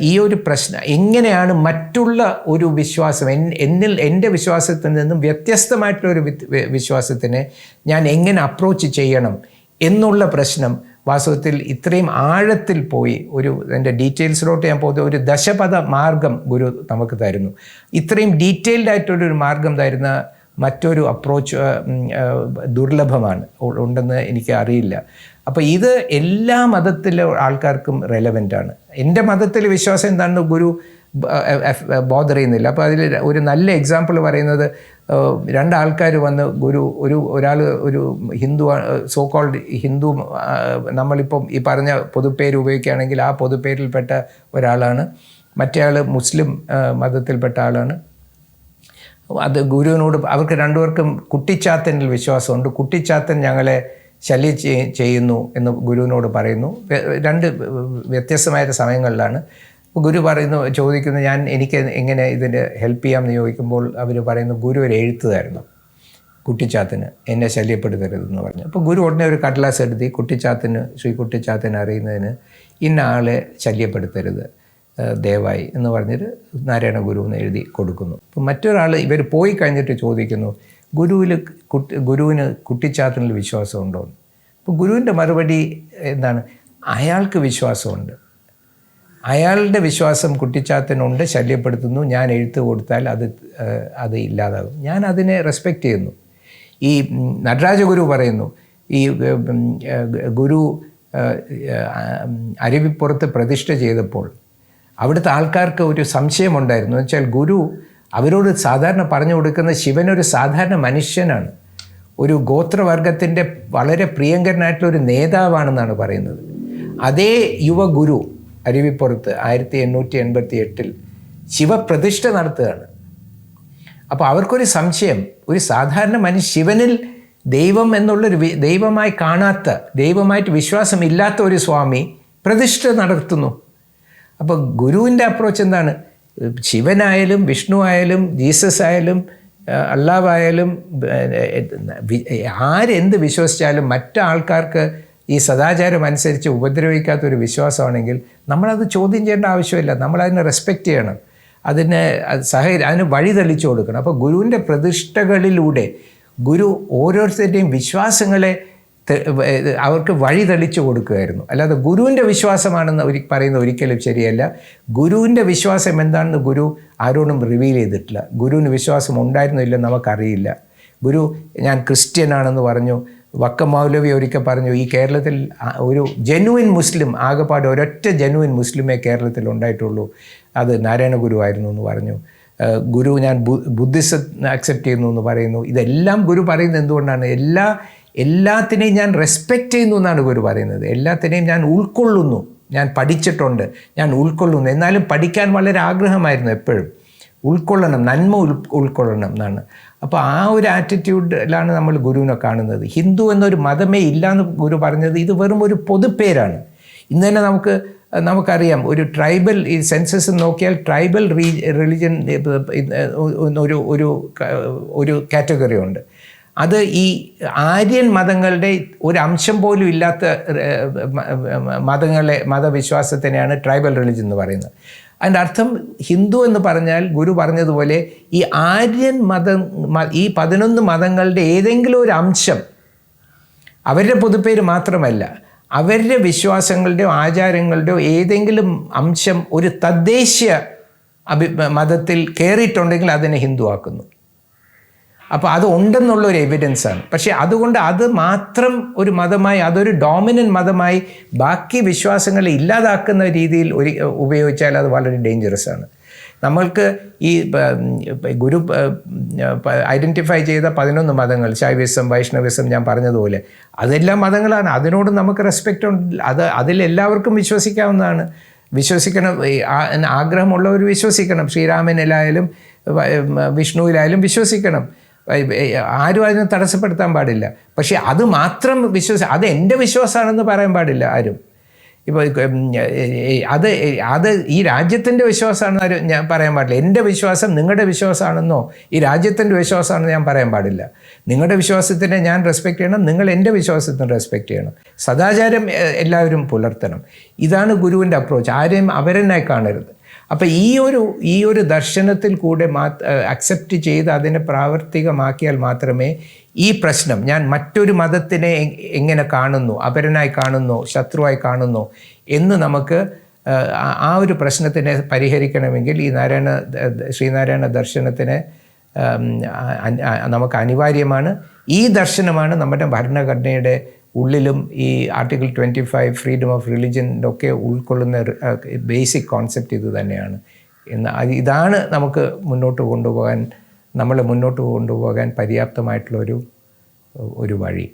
ഈ ഒരു പ്രശ്നം എങ്ങനെയാണ് മറ്റുള്ള ഒരു വിശ്വാസം എന്നിൽ എന്റെ വിശ്വാസത്തിൽ നിന്നും വ്യത്യസ്തമായിട്ടുള്ള ഒരു വിശ്വാസത്തിനെ ഞാൻ എങ്ങനെ അപ്രോച്ച് ചെയ്യണം എന്നുള്ള പ്രശ്നം വാസ്തവത്തിൽ ഇത്രയും ആഴത്തിൽ പോയി ഒരു എന്റെ ഡീറ്റെയിൽസിലോട്ട് ഞാൻ പോകുന്ന ഒരു ദശപഥ മാർഗം ഗുരു നമുക്ക് തരുന്നു. ഇത്രയും ഡീറ്റെയിൽഡ് ആയിട്ടുള്ളൊരു മാർഗം തരുന്ന മറ്റൊരു അപ്രോച്ച് ദുർലഭമാണ്. ഉണ്ടെന്ന് എനിക്ക് അറിയില്ല. അപ്പോൾ ഇത് എല്ലാ മതത്തിലെ ആൾക്കാർക്കും റെലവെന്റ് ആണ്. എന്റെ മതത്തിൽ വിശ്വാസം എന്താണെന്ന് ഗുരു ബോധർ ചെയ്യുന്നില്ല അപ്പോൾ അതിൽ ഒരു നല്ല എക്സാമ്പിൾ പറയുന്നത് രണ്ടാൾക്കാർ വന്ന് ഗുരു ഒരു ഒരാൾ ഒരു ഹിന്ദു സോ കോൾഡ് ഹിന്ദു നമ്മളിപ്പം ഈ പറഞ്ഞ പൊതുപ്പേര് ഉപയോഗിക്കുകയാണെങ്കിൽ ആ പൊതുപ്പേരിൽപ്പെട്ട ഒരാളാണ്. മറ്റേ ആൾ മുസ്ലിം മതത്തിൽപ്പെട്ട ആളാണ്. അത് ഗുരുവിനോട് അവർക്ക് രണ്ടുപേർക്കും കുട്ടിച്ചാത്തനിൽ വിശ്വാസമുണ്ട്. കുട്ടിച്ചാത്തൻ ഞങ്ങളെ ശല്യം ചെയ്യുന്നു എന്ന് ഗുരുവിനോട് പറയുന്നു. രണ്ട് വ്യത്യസ്തമായ സമയങ്ങളിലാണ്. ഗുരു പറയുന്നു ചോദിക്കുന്നു ഞാൻ എനിക്ക് എങ്ങനെ ഇതിന് ഹെൽപ്പ് ചെയ്യാമെന്ന് ചോദിക്കുമ്പോൾ അവർ പറയുന്നു ഗുരു ഒരു എഴുത്തുതായിരുന്നു കുട്ടിച്ചാത്തിന് എന്നെ ശല്യപ്പെടുത്തരുതെന്ന് പറഞ്ഞു. അപ്പോൾ ഗുരു ഉടനെ ഒരു കടലാസ് എടുത്തി കുട്ടിച്ചാത്തിന് ശ്രീ കുട്ടിച്ചാത്തിന് അറിയുന്നതിന് ഇന്ന ആളെ ശല്യപ്പെടുത്തരുത്. ദയവായി എന്ന് പറഞ്ഞിട്ട് നാരായണ ഗുരു എന്ന് എഴുതി കൊടുക്കുന്നു. അപ്പം മറ്റൊരാൾ ഇവർ പോയി കഴിഞ്ഞിട്ട് ചോദിക്കുന്നു ഗുരുവിൽ കുട്ടി ഗുരുവിന് കുട്ടിച്ചാത്തനിൽ വിശ്വാസമുണ്ടോ? അപ്പോൾ ഗുരുവിന്റെ മറുപടി എന്താണ്? അയാൾക്ക് വിശ്വാസമുണ്ട്. അയാളുടെ വിശ്വാസം കുട്ടിച്ചാത്തനുണ്ട് ശല്യപ്പെടുത്തുന്നു. ഞാൻ എഴുത്ത് കൊടുത്താൽ അത് അത് ഇല്ലാതാകും. ഞാൻ അതിനെ റെസ്പെക്റ്റ് ചെയ്യുന്നു. ഈ നടരാജഗുരു പറയുന്നു ഈ ഗുരു അരുവിപ്പുറത്ത് പ്രതിഷ്ഠ ചെയ്തപ്പോൾ അവിടുത്തെ ആൾക്കാർക്ക് ഒരു സംശയമുണ്ടായിരുന്നു. വെച്ചാൽ ഗുരു അവരോട് സാധാരണ പറഞ്ഞു കൊടുക്കുന്ന ശിവനൊരു സാധാരണ മനുഷ്യനാണ്. ഒരു ഗോത്രവർഗത്തിന്റെ വളരെ പ്രിയങ്കരനായിട്ടുള്ള ഒരു നേതാവാണെന്നാണ് പറയുന്നത്. അതേ യുവഗുരു അരുവിപ്പുറത്ത് ആയിരത്തി എണ്ണൂറ്റി എൺപത്തി എട്ടിൽ ശിവപ്രതിഷ്ഠ നടത്തുകയാണ്. അപ്പോൾ അവർക്കൊരു സംശയം ഒരു സാധാരണ മനുഷ്യ ശിവനിൽ ദൈവം എന്നുള്ളൊരു ദൈവമായി കാണാത്ത ദൈവമായിട്ട് വിശ്വാസമില്ലാത്ത ഒരു സ്വാമി പ്രതിഷ്ഠ നടത്തുന്നു. അപ്പോൾ ഗുരുവിന്റെ അപ്രോച്ച് എന്താണ്? ശിവനായാലും വിഷ്ണു ആയാലും ജീസസ് ആയാലും അള്ളാവായാലും ആരെന്ത് വിശ്വസിച്ചാലും മറ്റാൾക്കാർക്ക് ഈ സദാചാരം അനുസരിച്ച് ഉപദ്രവിക്കാത്ത ഒരു വിശ്വാസമാണെങ്കിൽ നമ്മളത് ചോദ്യം ചെയ്യേണ്ട ആവശ്യമില്ല. നമ്മളതിനെ റെസ്പെക്റ്റ് ചെയ്യണം. അതിനെ അത് സഹ അതിന് വഴി തെളിച്ചു കൊടുക്കണം. അപ്പോൾ ഗുരുവിന്റെ പ്രതിഷ്ഠകളിലൂടെ ഗുരു ഓരോരുത്തരുടെയും വിശ്വാസങ്ങളെ അവർക്ക് വഴി തെളിച്ചു കൊടുക്കുകയായിരുന്നു അല്ലാതെ ഗുരുവിന്റെ വിശ്വാസമാണെന്ന് ഒരു പറയുന്നത് ഒരിക്കലും ശരിയല്ല. ഗുരുവിന്റെ വിശ്വാസം എന്താണെന്ന് ഗുരു ആരോടും റിവീൽ ചെയ്തിട്ടില്ല. ഗുരുവിന് വിശ്വാസം ഉണ്ടായിരുന്നോ ഇല്ല നമുക്കറിയില്ല. ഗുരു ഞാൻ ക്രിസ്ത്യനാണെന്ന് പറഞ്ഞു. വക്കം മൗലവി ഒരിക്കൽ പറഞ്ഞു ഈ കേരളത്തിൽ ഒരു ജെനുവിൻ മുസ്ലിം ആകെപ്പാട് ഒരൊറ്റ ജെനുവിൻ മുസ്ലിമേ കേരളത്തിൽ ഉണ്ടായിട്ടുള്ളൂ. അത് നാരായണ ഗുരു ആയിരുന്നു എന്ന് പറഞ്ഞു. ഗുരു ഞാൻ ബുദ്ധിസ്റ്റ് ബുദ്ധിസം അക്സെപ്റ്റ് ചെയ്യുന്നു എന്ന് പറയുന്നു. ഇതെല്ലാം ഗുരു പറയുന്നത് എന്തുകൊണ്ടാണ്? എല്ലാ എല്ലാത്തിനെയും ഞാൻ റെസ്പെക്റ്റ് ചെയ്യുന്നു എന്നാണ് ഗുരു പറയുന്നത്. എല്ലാത്തിനെയും ഞാൻ ഉൾക്കൊള്ളുന്നു. ഞാൻ പഠിച്ചിട്ടുണ്ട്. ഞാൻ ഉൾക്കൊള്ളുന്നു. എന്നാലും പഠിക്കാൻ വളരെ ആഗ്രഹമായിരുന്നു എപ്പോഴും. ഉൾക്കൊള്ളണം നന്മ ഉൾ ഉൾക്കൊള്ളണം എന്നാണ്. അപ്പോൾ ആ ഒരു ആറ്റിറ്റ്യൂഡിലാണ് നമ്മൾ ഗുരുവിനെ കാണുന്നത്. ഹിന്ദു എന്നൊരു മതമേ ഇല്ല എന്ന് ഗുരു പറഞ്ഞത് ഇത് വെറും ഒരു പൊതുപ്പേരാണ്. ഇന്ന് തന്നെ നമുക്ക് നമുക്കറിയാം ഒരു ട്രൈബൽ ഈ സെൻസസ് നോക്കിയാൽ ട്രൈബൽ റീ റിലിജൻ ഒരു ഒരു ഒരു കാറ്റഗറി ഉണ്ട്. അത് ഈ ആര്യൻ മതങ്ങളുടെ ഒരു അംശം പോലും ഇല്ലാത്ത മതങ്ങളെ മതവിശ്വാസത്തിനെയാണ് ട്രൈബൽ റിലിജൻ എന്ന് പറയുന്നത്. അതിന്റെ അർത്ഥം ഹിന്ദു എന്ന് പറഞ്ഞാൽ ഗുരു പറഞ്ഞതുപോലെ ഈ ആര്യൻ മതം ഈ പതിനൊന്ന് മതങ്ങളുടെ ഏതെങ്കിലും ഒരു അംശം അവരുടെ പൊതുപ്പേര് മാത്രമല്ല അവരുടെ വിശ്വാസങ്ങളുടെയോ ആചാരങ്ങളുടെയോ ഏതെങ്കിലും അംശം ഒരു തദ്ദേശീയ അഭി മതത്തിൽ കയറിയിട്ടുണ്ടെങ്കിൽ അതിനെ ഹിന്ദു ആക്കുന്നു അപ്പോൾ അത് ഉണ്ടെന്നുള്ള ഒരു എവിഡൻസ് ആണ്. പക്ഷേ അതുകൊണ്ട് അത് മാത്രം ഒരു മതമായി അതൊരു ഡോമിനന്റ് മതമായി ബാക്കി വിശ്വാസങ്ങളെ ഇല്ലാതാക്കുന്ന രീതിയിൽ ഒരു ഉപയോഗിച്ചാൽ അത് വളരെ ഡേഞ്ചറസ് ആണ്. നമ്മൾക്ക് ഈ ഗുരു ഐഡന്റിഫൈ ചെയ്ത പതിനൊന്ന് മതങ്ങൾ ശൈവിസം വൈഷ്ണവിസം ഞാൻ പറഞ്ഞതുപോലെ അതെല്ലാം മതങ്ങളാണ്. അതിനോട് നമുക്ക് റെസ്പെക്റ്റ് ഉണ്ട് അത് അതിലെല്ലാവർക്കും വിശ്വസിക്കാവുന്നതാണ്. വിശ്വസിക്കണം ആഗ്രഹമുള്ളവർ വിശ്വസിക്കണം. ശ്രീരാമനിലായാലും വിഷ്ണുവിലായാലും വിശ്വസിക്കണം. ആരും അതിനെ തടസ്സപ്പെടുത്താൻ പാടില്ല. പക്ഷേ അത് മാത്രം വിശ്വസ അത് എന്റെ വിശ്വാസമാണെന്ന് പറയാൻ പാടില്ല ആരും. ഇപ്പോൾ അത് അത് ഈ രാജ്യത്തിന്റെ വിശ്വാസമാണെന്ന് ആരും ഞാൻ പറയാൻ പാടില്ല. എന്റെ വിശ്വാസം നിങ്ങളുടെ വിശ്വാസമാണെന്നോ ഈ രാജ്യത്തിന്റെ വിശ്വാസമാണെന്ന് ഞാൻ പറയാൻ പാടില്ല. നിങ്ങളുടെ വിശ്വാസത്തിനെ ഞാൻ റെസ്പെക്റ്റ് ചെയ്യണം. നിങ്ങൾ എന്റെ വിശ്വാസത്തിന് റെസ്പെക്റ്റ് ചെയ്യണം. സദാചാരം എല്ലാവരും പുലർത്തണം. ഇതാണ് ഗുരുവിന്റെ അപ്രോച്ച്. ആരെയും അവരെന്നെ കാണരുത്. അപ്പോൾ ഈ ഒരു ഈ ഒരു ദർശനത്തിൽ കൂടെ മാ അക്സെപ്റ്റ് ചെയ്ത് അതിനെ പ്രാവർത്തികമാക്കിയാൽ മാത്രമേ ഈ പ്രശ്നം ഞാൻ മറ്റൊരു മതത്തിനെ എങ്ങനെ കാണുന്നു അപരനായി കാണുന്നു ശത്രുവായി കാണുന്നു എന്ന് നമുക്ക് ആ, ഒരു പ്രശ്നത്തിനെ പരിഹരിക്കണമെങ്കിൽ ഈ നാരായണ ശ്രീനാരായണ ദർശനത്തിനെ നമുക്ക് അനിവാര്യമാണ്. ഈ ദർശനമാണ് നമ്മുടെ ഭരണഘടനയുടെ ഉള്ളിലും ഈ article twenty five freedom of റിലിജന്റെ ഒക്കെ ഉൾക്കൊള്ളുന്ന ബേസിക് കോൺസെപ്റ്റ് ഇത് തന്നെയാണ്. എന്ന് ഇതാണ് നമുക്ക് മുന്നോട്ട് കൊണ്ടുപോകാൻ നമ്മളെ മുന്നോട്ട് കൊണ്ടുപോകാൻ പര്യാപ്തമായിട്ടുള്ളൊരു ഒരു വഴി.